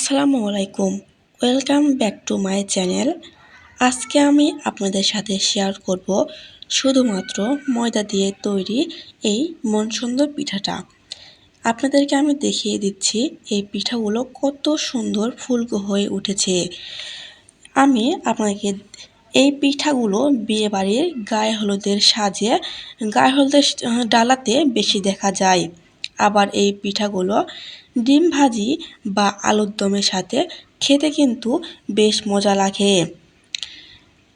আসসালামু আলাইকুম। Welcome back to my channel আজকে আমি আপনাদের সাথে শেয়ার করব শুধুমাত্র ময়দা দিয়ে তৈরি এই মন সুন্দর পিঠাটা। আপনাদেরকে আমি দেখিয়ে দিচ্ছি এই পিঠাগুলো কত সুন্দর ফুলকো হয়ে উঠেছে। আমি আপনাকে এই পিঠাগুলো বিয়েবাড়ির গায়ে হলুদের সাজে গায়ে হলুদের ডালাতে বেশি দেখা যায়। আবার এই পিঠাগুলো ডিম ভাজি বা আলুর দমের সাথে খেতে কিন্তু বেশ মজা লাগে।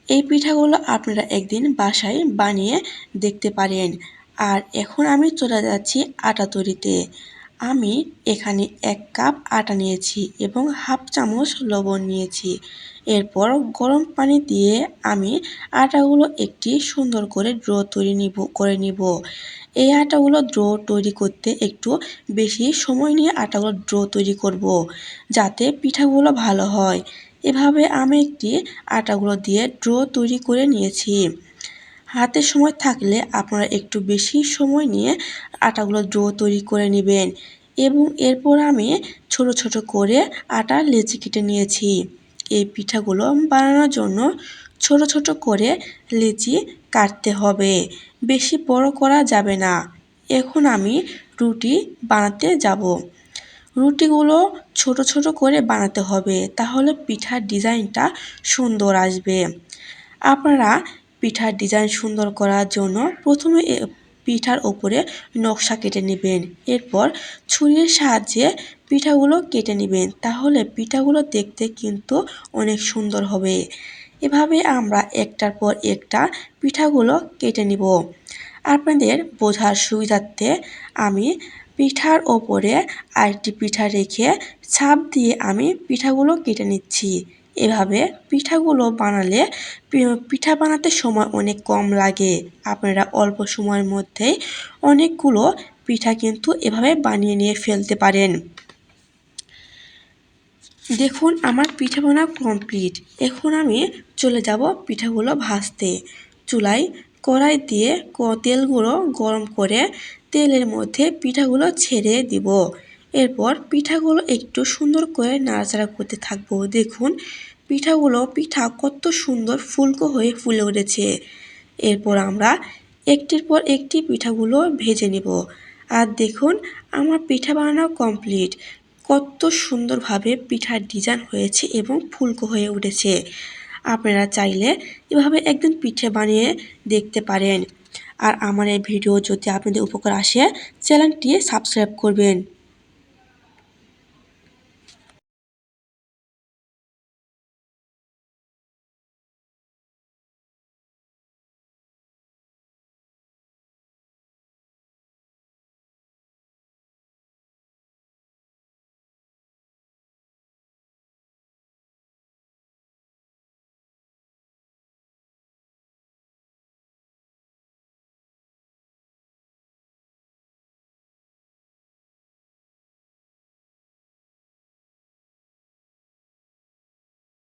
এই পিঠাগুলো আপনারা একদিন বাসায় বানিয়ে দেখতে পারেন। আর এখন আমি চলে যাচ্ছি আটা তৈরিতে। আমি এখানে এক কাপ আটা নিয়েছি এবং হাফ চামচ লবণ নিয়েছি। এরপর গরম পানি দিয়ে আমি আটাগুলো একটি সুন্দর করে ড্রো তৈরি নিব, করে নিব। এই আটাগুলো ড্রো তৈরি করতে একটু বেশি সময় নিয়ে আটাগুলো ড্রো তৈরি করব, যাতে পিঠাগুলো ভালো হয়। এভাবে আমি একটি আটাগুলো দিয়ে ড্রো তৈরি করে নিয়েছি। হাতে সময় থাকলে আপনারা একটু বেশি সময় নিয়ে আটাগুলো ড্রো তৈরি করে নেবেন। এবং এরপর আমি ছোট ছোট করে আটা লেচি কেটে নিয়েছি। এই পিঠাগুলো বানানোর জন্য ছোট ছোট করে লিচি কাটতে হবে। বেশি বড় করা যাবে না। এখন আমি রুটি বানাতে যাব। রুটিগুলো ছোট ছোট করে বানাতে হবে তাহলে পিঠার ডিজাইনটা সুন্দর আসবে। আপনারা পিঠার ডিজাইন সুন্দর করার জন্য প্রথমে পিঠার ওপরে নকশা কেটে নেবেন। এরপর ছুরির সাহায্যে পিঠাগুলো কেটে নেবেন। তাহলে পিঠাগুলো দেখতে কিন্তু অনেক সুন্দর হবে। এভাবে আমরা একটার পর একটা পিঠাগুলো কেটে নিব। আপনাদের বোঝার সুবিধার্থে আমি পিঠার ওপরে আরেকটি পিঠা রেখে ছাপ দিয়ে আমি পিঠাগুলো কেটে নিচ্ছি। এভাবে পিঠাগুলো বানালে পিঠা বানাতে সময় অনেক কম লাগে। আপনারা অল্প সময়ের মধ্যেই অনেকগুলো পিঠা কিন্তু এভাবে বানিয়ে নিয়ে ফেলতে পারেন। দেখুন, আমার পিঠা বানা কমপ্লিট। এখন আমি চলে যাব পিঠাগুলো ভাজতে। চুলায় কড়াই দিয়ে তেলগুলো গরম করে তেলের মধ্যে পিঠাগুলো ছেড়ে দিব। এরপর পিঠাগুলো একটু সুন্দর করে নাড়াচাড়া করতে থাকব। দেখুন, পিঠাগুলো, পিঠা কত সুন্দর ফুলকো হয়ে ফুলে উঠেছে। এরপর আমরা একটির পর একটি পিঠাগুলো ভেজে নেব। আর দেখুন, আমার পিঠা বানানো কমপ্লিট কত সুন্দরভাবে পিঠার ডিজাইন হয়েছে এবং ফুলকো হয়ে উঠেছে। আপনারা চাইলে এভাবে একদিন পিঠে বানিয়ে দেখতে পারেন। আর আমার এই ভিডিও যদি আপনাদের উপকার আসে, চ্যানেলটি সাবস্ক্রাইব করবেন।